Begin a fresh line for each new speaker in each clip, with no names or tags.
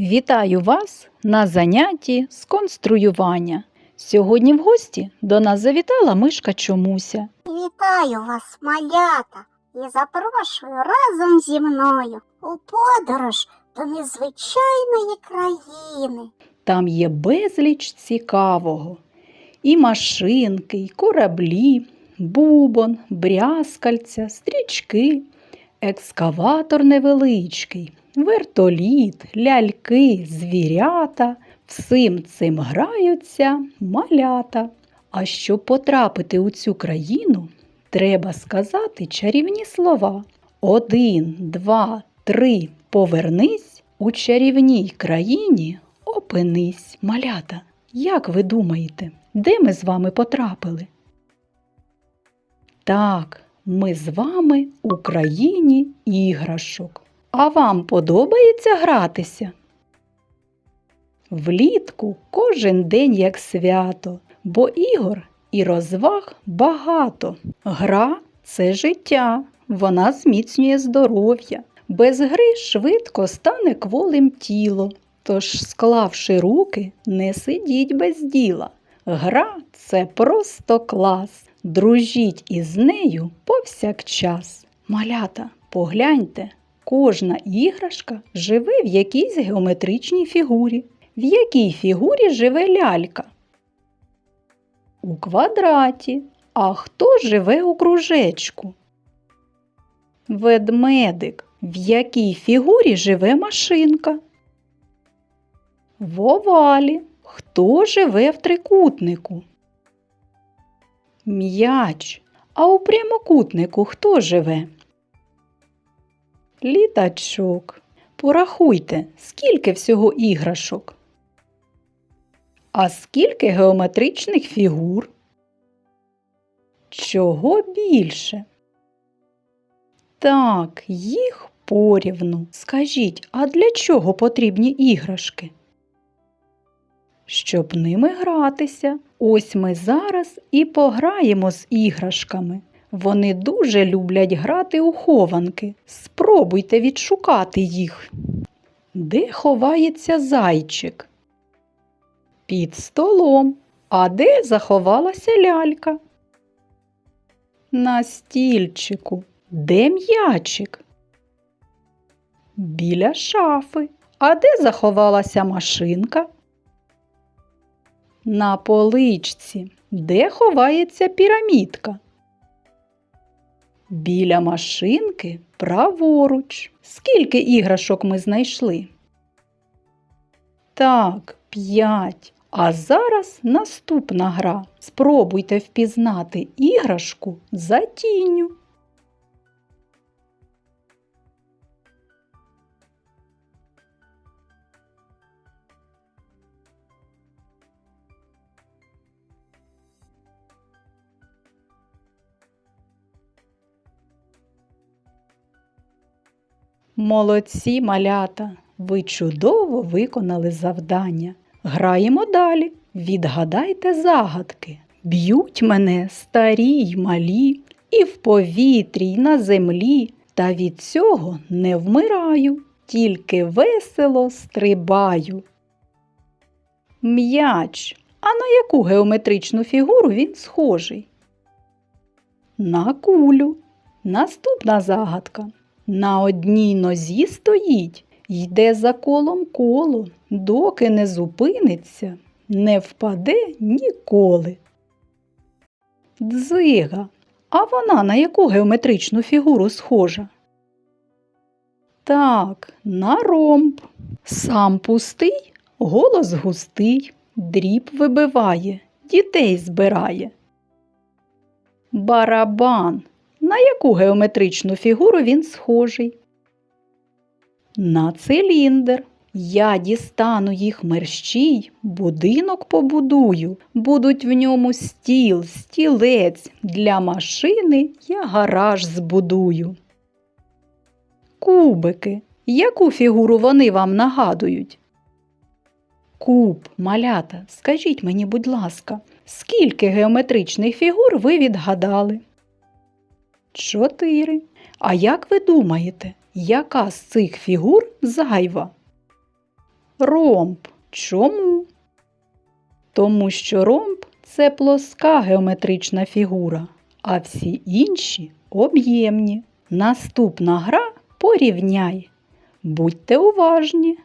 Вітаю вас на занятті з конструювання. Сьогодні в гості до нас завітала мишка Чомуся.
Вітаю вас, малята, і запрошую разом зі мною у подорож до незвичайної країни.
Там є безліч цікавого. І машинки, і кораблі, бубон, брязкальця, стрічки, екскаватор невеличкий, вертоліт, ляльки, звірята. Всім цим граються малята. А щоб потрапити у цю країну, треба сказати чарівні слова. Один, два, три, повернись у чарівній країні опинись. Малята, як ви думаєте, де ми з вами потрапили? Так, ми з вами у країні іграшок. А вам подобається гратися? Влітку кожен день як свято, бо ігор і розваг багато. Гра це життя, вона зміцнює здоров'я. Без гри швидко стане кволим тіло. Тож, склавши руки, не сидіть без діла. Гра це просто клас. Дружіть із нею повсякчас. Малята, погляньте, кожна іграшка живе в якійсь геометричній фігурі. В якій фігурі живе лялька? У квадраті. А хто живе у кружечку? Ведмедик. В якій фігурі живе машинка? В овалі. Хто живе в трикутнику? М'яч. А у прямокутнику хто живе? Літачок. Порахуйте, скільки всього іграшок? А скільки геометричних фігур? Чого більше? Так, їх порівну. Скажіть, а для чого потрібні іграшки? Щоб ними гратися. Ось ми зараз і пограємо з іграшками. Вони дуже люблять грати у хованки. Спробуйте відшукати їх. Де ховається зайчик? Під столом. А де заховалася лялька? На стільчику. Де м'ячик? Біля шафи. А де заховалася машинка? На поличці. Де ховається пірамідка? Біля машинки праворуч. Скільки іграшок ми знайшли? Так, п'ять. А зараз наступна гра. Спробуйте впізнати іграшку за тінню. Молодці малята, ви чудово виконали завдання. Граємо далі. Відгадайте загадки. Б'ють мене старі й малі, і в повітрі, й на землі, та від цього не вмираю, тільки весело стрибаю. М'яч. А на яку геометричну фігуру він схожий? На кулю. Наступна загадка. На одній нозі стоїть, йде за колом коло, доки не зупиниться, не впаде ніколи. Дзига. А вона на яку геометричну фігуру схожа? Так, на ромб. Сам пустий, голос густий, дріб вибиває, дітей збирає. Барабан. На яку геометричну фігуру він схожий? На циліндр. Я дістану їх мерщій, будинок побудую, будуть в ньому стіл, стілець, для машини я гараж збудую. Кубики. Яку фігуру вони вам нагадують? Куб, малята, скажіть мені, будь ласка, скільки геометричних фігур ви відгадали? Чотири. А як ви думаєте, яка з цих фігур зайва? ромб. Чому? Тому що ромб це плоска геометрична фігура, а всі інші об'ємні. Наступна гра порівняй. Будьте уважні.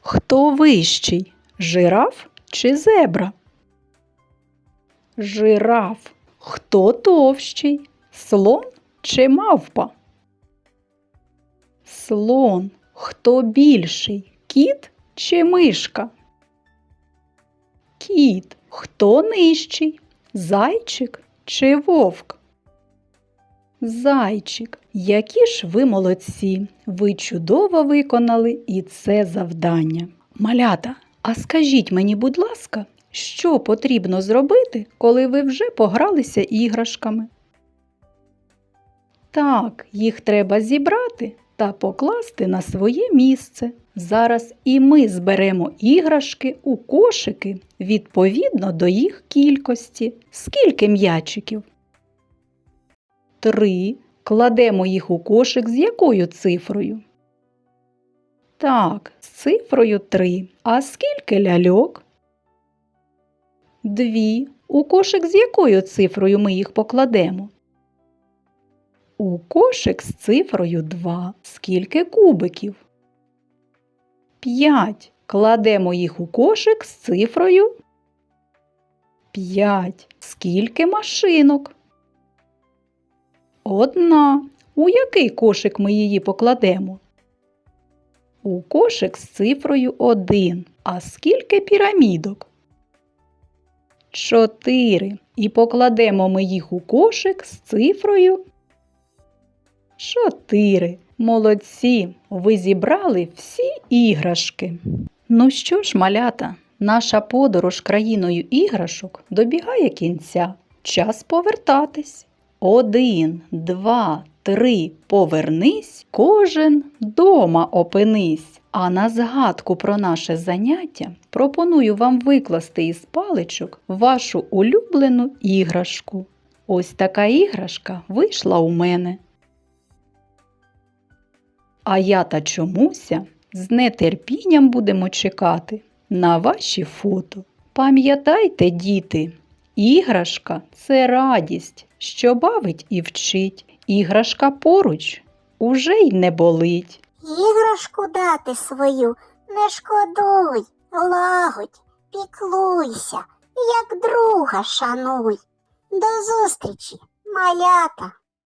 Хто вищий? Жираф чи зебра? Жираф. Хто товщий? Слон чи мавпа? Слон. Хто більший? Кіт чи мишка? Кіт. Хто нижчий? Зайчик чи вовк? Зайчик, які ж ви молодці! Ви чудово виконали і це завдання. Малята, а скажіть мені, будь ласка, що потрібно зробити, коли ви вже погралися іграшками? Так, їх треба зібрати та покласти на своє місце. Зараз і ми зберемо іграшки у кошики відповідно до їх кількості. Скільки м'ячиків? Три. Кладемо їх у кошик з якою цифрою? Так, з цифрою 3. А скільки ляльок? Дві. У кошик з якою цифрою ми їх покладемо? У кошик з цифрою 2. Скільки кубиків? 5. Кладемо їх у кошик з цифрою 5. Скільки машинок? Одна. У який кошик ми її покладемо? У кошик з цифрою 1. А скільки пірамідок? 4. І покладемо ми їх у кошик з цифрою 4. Молодці! Ви зібрали всі іграшки. Ну що ж, малята, наша подорож країною іграшок добігає кінця. Час повертатись. Один, два, три, повернись, кожен дома опинись. А на згадку про наше заняття пропоную вам викласти із паличок вашу улюблену іграшку. Ось така іграшка вийшла у мене. А я та чомуся з нетерпінням будемо чекати на ваші фото. Пам'ятайте, діти, іграшка це радість, що бавить і вчить. Іграшка поруч уже й не болить.
Іграшку дати свою не шкодуй, лагодь, піклуйся, як друга шануй. До зустрічі, малята!